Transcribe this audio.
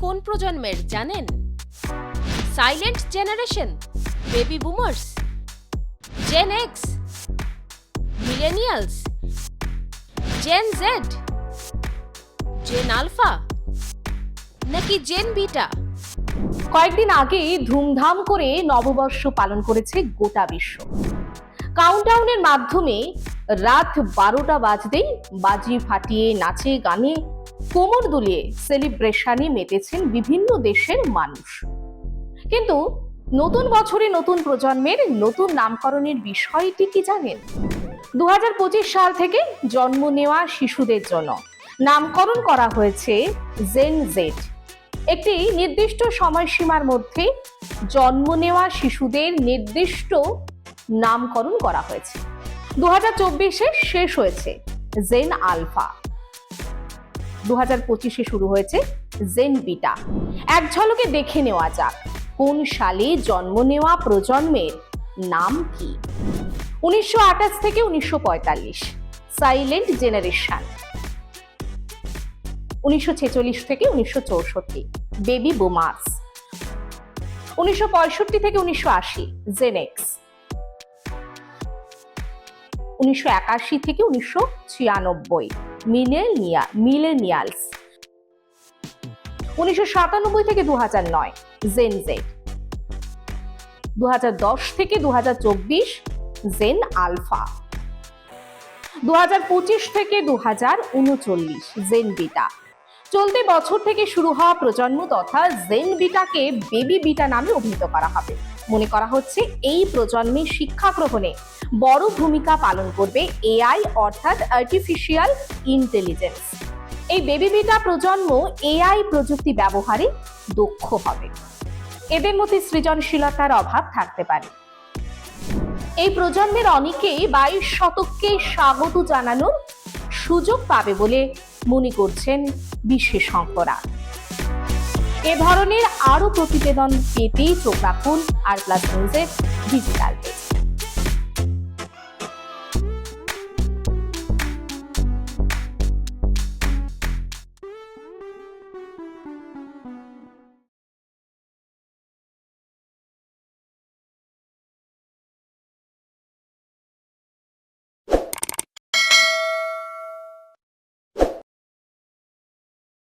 কোন প্রজন্মের জানেন? Silent generation baby boomers Gen X millennials Gen Z Gen Alpha নাকি জেন বিটা কয়েকদিন আগে ধুমধাম করে নববর্ষ পালন করেছে গোটা বিশ্ব। কাউন্টডাউনের মাধ্যমে রাত বারোটা বাজতেই বাজি ফাটিয়ে নাচে গানে কোমর দুলিয়ে সেলিব্রেশনে মেতেছেন বিভিন্ন দেশের মানুষ। কিন্তু নতুন বছরে নতুন প্রজন্মের নতুন নামকরণের বিষয়টি কি জানেন? দুহাজার পঁচিশ সাল থেকে জন্ম নেওয়া শিশুদের জন্য নামকরণ করা হয়েছে জেন জেড একটি নির্দিষ্ট সময়সীমার মধ্যে জন্ম নেওয়া শিশুদের নির্দিষ্ট নামকরণ করা হয়েছে। দু শেষ হয়েছে জেন আলফা। দু হাজার পঁচিশে শুরু হয়েছে জেন বিটা। এক ঝলকে দেখে নেওয়া যাক, কোন সালে জন্ম নেওয়া প্রজন্মের নাম কি? উনিশশো আঠাশ থেকে উনিশশো পঁয়তাল্লিশ, সাইলেন্ট জেনারেশন। উনিশশো ছেচল্লিশ থেকে উনিশশো চৌষট্টি, বেবি বুমার্স। উনিশশো থেকে উনিশশো আশি জেনেক্স উনিশশো একাশি থেকে উনিশশো ছিয়ানব্বই। Millennia millennials. উনিশশো সাতানব্বই থেকে দু হাজার নয়। Gen Z. দু হাজার দশ থেকে দু হাজার চব্বিশ। Gen Alpha. দু হাজার পঁচিশ থেকে দু হাজার উনচল্লিশ। Gen Beta. চলতি বছর থেকে শুরু হওয়া প্রজন্ম তথা জেন বিটাকে বেবি বিটা নামে অভিহিত করা হবে। মনে করা হচ্ছে এই প্রজন্মে শিক্ষা গ্রহণে বড় ভূমিকা পালন করবে এআই অর্থাৎ আর্টিফিশিয়াল ইন্টেলিজেন্স এই বেবি বিটা প্রজন্ম এআই প্রযুক্তি ব্যবহারে দক্ষ হবে। এদের মধ্যে সৃজনশীলতার অভাব থাকতে পারে। এই প্রজন্মের অনেকেই বাইশ শতককে স্বাগত জানানোর সুযোগ পাবে বলে মনে করছেন বিশেষজ্ঞরা এ ধরনের আরও প্রতিবেদন পেতেই চোখ রাখুন আর প্লাস নিউজের ডিজিটাল